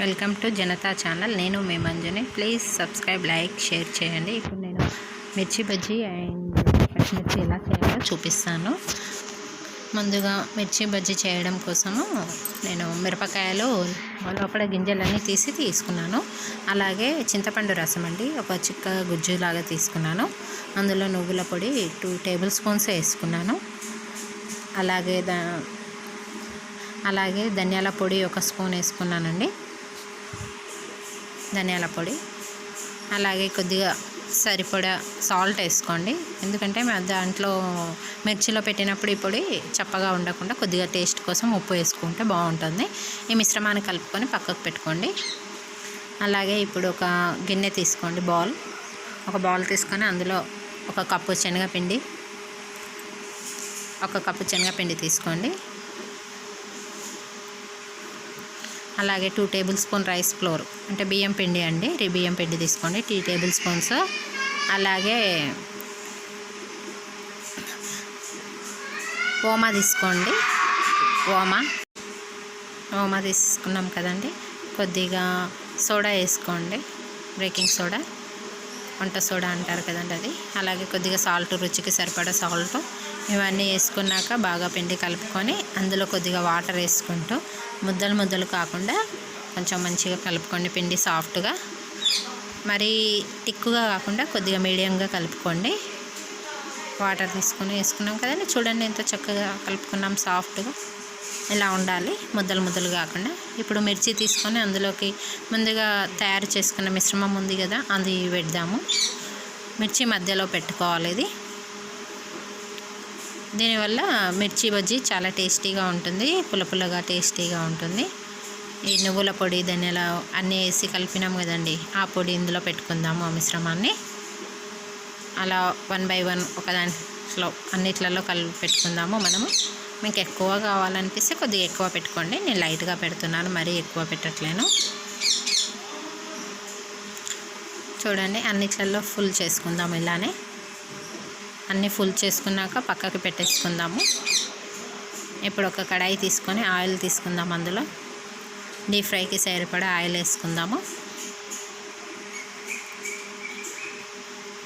Welcome to Janata channel. నేను మీ మంజుని. ప్లీజ్ సబ్స్క్రైబ్ లైక్ షేర్ చేయండి. ఇప్పుడు నేను మిర్చి బజ్జీ అండ్ పచ్చిమిర్చి ఎలా చేయాలో చూపిస్తాను. ముందుగా మిర్చి బజ్జీ చేయడం కోసము నేను మిరపకాయలు లోపల గింజలన్నీ తీసి తీసుకున్నాను. అలాగే చింతపండు రసం అండి ఒక చిక్క గుజ్జులాగా తీసుకున్నాను. అందులో నువ్వుల పొడి టూ టేబుల్ స్పూన్స్ వేసుకున్నాను. అలాగే దా అలాగే ధనియాల పొడి ఒక స్పూన్ వేసుకున్నానండి. ధనియాల పొడి. అలాగే కొద్దిగా సరిపడా సాల్ట్ వేసుకోండి. ఎందుకంటే మేము దాంట్లో మిర్చిలో పెట్టినప్పుడు ఈ పొడి చప్పగా ఉండకుండా కొద్దిగా టేస్ట్ కోసం ఉప్పు వేసుకుంటే బాగుంటుంది. ఈ మిశ్రమాన్ని కలుపుకొని పక్కకు పెట్టుకోండి. అలాగే ఇప్పుడు ఒక గిన్నె తీసుకోండి బౌల్. ఒక బౌల్ తీసుకొని అందులో ఒక కప్పు శనగపిండి ఒక కప్పు శనగపిండి తీసుకోండి. అలాగే two tablespoon rice flour అంటే బియ్యం పిండి అండి. బియ్యం పిండి తీసుకోండి. టీ టేబుల్ స్పూన్స్ అలాగే ఓమా తీసుకోండి. ఓమా. ఓమా తీసుకున్నాం కదండి. కొద్దిగా సోడా వేసుకోండి. Baking soda. వంట సోడా అంటారు కదండి అది. అలాగే కొద్దిగా సాల్ట్ రుచికి సరిపడా సాల్ట్. ఇవన్నీ వేసుకున్నాక బాగా పిండి కలుపుకొని అందులో కొద్దిగా వాటర్ వేసుకుంటూ ముద్దలు ముద్దలు కాకుండా కొంచెం మంచిగా కలుపుకోండి పిండి సాఫ్ట్గా. మరీ టిక్కుగా కాకుండా కొద్దిగా మీడియంగా కలుపుకోండి. వాటర్ తీసుకొని వేసుకున్నాం కదండి చూడండి ఎంత చక్కగా కలుపుకున్నాం సాఫ్ట్గా. ఇలా ఉండాలి ముద్దలు ముద్దలు కాకుండా. ఇప్పుడు మిర్చి తీసుకొని అందులోకి ముందుగా తయారు చేసుకున్న మిశ్రమం ఉంది కదా అది పెడదాము. మిర్చి మధ్యలో పెట్టుకోవాలి ఇది. దీనివల్ల మిర్చి బజ్జీ చాలా టేస్టీగా ఉంటుంది పులపులగా టేస్టీగా ఉంటుంది. ఈ నువ్వుల పొడి ధనియాల అన్నీ వేసి కలిపినాం కదండి ఆ పొడి ఇందులో పెట్టుకుందాము ఆ మిశ్రమాన్ని. అలా వన్ బై వన్ ఒక దాంట్లో అన్నిట్లలో కలిపి పెట్టుకుందాము మనము. మీకు ఎక్కువ కావాలనిపిస్తే కొద్దిగా ఎక్కువ పెట్టుకోండి. నేను లైట్గా పెడుతున్నాను మరీ ఎక్కువ పెట్టట్లేను. చూడండి అన్నిట్లలో ఫుల్ చేసుకుందాం ఇలానే. అన్నీ ఫుల్ చేసుకున్నాక పక్కకి పెట్టేసుకుందాము. ఇప్పుడు ఒక కడాయి తీసుకొని ఆయిల్ తీసుకుందాం అందులో. డీప్ ఫ్రైకి సరిపడా ఆయిల్ వేసుకుందాము.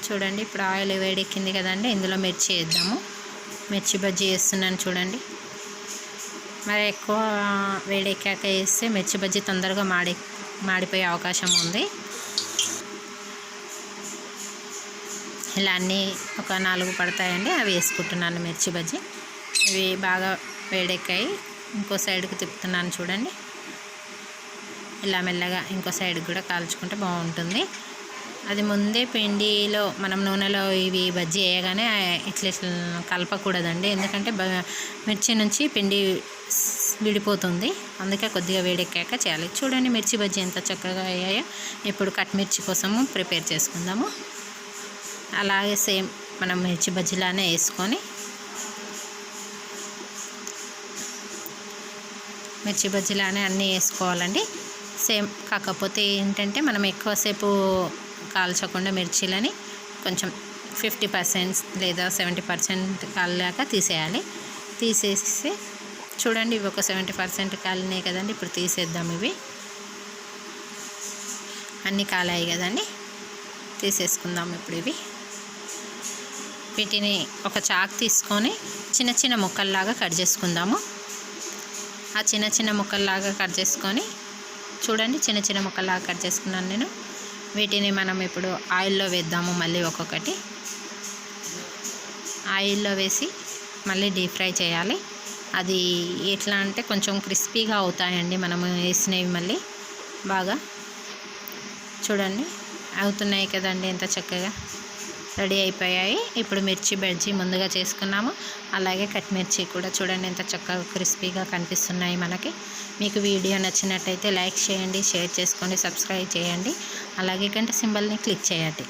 చూడండి ఇప్పుడు ఆయిల్ వేడెక్కింది కదండి ఇందులో మిర్చి వేద్దాము. మిర్చి బజ్జీ వేస్తున్నాను చూడండి. మరి ఎక్కువ వేడెక్కాక వేస్తే మిర్చి బజ్జీ తొందరగా మాడి మాడిపోయే అవకాశం ఉంది. ఇలా అన్నీ ఒక నాలుగు పడతాయండి. అవి వేసుకుంటున్నాను మిర్చి బజ్జీ. ఇవి బాగా వేడెక్కాయి. ఇంకో సైడ్కి తిప్పుతున్నాను చూడండి. ఇలా మెల్లగా ఇంకో సైడ్కి కూడా కాల్చుకుంటే బాగుంటుంది. అది ముందే పిండిలో మనం నూనెలో ఇవి బజ్జీ వేయగానే ఇట్లా ఇట్లా కలపకూడదండి. ఎందుకంటే మిర్చి నుంచి పిండి విడిపోతుంది. అందుకే కొద్దిగా వేడెక్కాక చేయాలి. చూడండి మిర్చి బజ్జీ ఎంత చక్కగా అయ్యాయో ఇప్పుడు కట్ మిర్చి కోసము ప్రిపేర్ చేసుకుందాము. అలాగే సేమ్ మనం మిర్చి బజ్జీలానే వేసుకొని మిర్చి బజ్జీలానే అన్నీ వేసుకోవాలండి. సేమ్ కాకపోతే ఏంటంటే మనం ఎక్కువసేపు కాల్చకుండా మిర్చీలని కొంచెం ఫిఫ్టీ పర్సెంట్ లేదా సెవెంటీ పర్సెంట్ కాలాక తీసేయాలి. తీసేసి చూడండి ఇవి ఒక సెవెంటీ పర్సెంట్ కాలినాయి కదండి. ఇప్పుడు తీసేద్దాం ఇవి. అన్నీ కాలాయి కదండి. తీసేసుకుందాం ఇప్పుడు ఇవి. వీటిని ఒక చాక్ తీసుకొని చిన్న చిన్న ముక్కల్లాగా కట్ చేసుకుందాము. ఆ చిన్న చిన్న ముక్కల్లాగా కట్ చేసుకొని చూడండి చిన్న చిన్న ముక్కల్లాగా కట్ చేసుకున్నాను నేను. వీటిని మనం ఇప్పుడు ఆయిల్లో వేద్దాము మళ్ళీ ఒక్కొక్కటి. ఆయిల్లో వేసి మళ్ళీ డీప్ ఫ్రై చేయాలి. అది ఎట్లా అంటే కొంచెం క్రిస్పీగా అవుతాయండి. మనం వేసినవి మళ్ళీ బాగా. చూడండి అవుతున్నాయి కదండి ఎంత చక్కగా. రెడీ అయిపోయాయి. ఇప్పుడు మిర్చి బజ్జీ ముందుగా చేసుకున్నాము. అలాగే కట్ మిర్చి కూడా చూడండి ఎంత చక్కగా క్రిస్పీగా కనిపిస్తున్నాయి మనకి. మీకు వీడియో నచ్చినట్టయితే లైక్ చేయండి షేర్ చేసుకోండి సబ్స్క్రైబ్ చేయండి. అలాగే గంట సింబల్ని క్లిక్ చేయండి.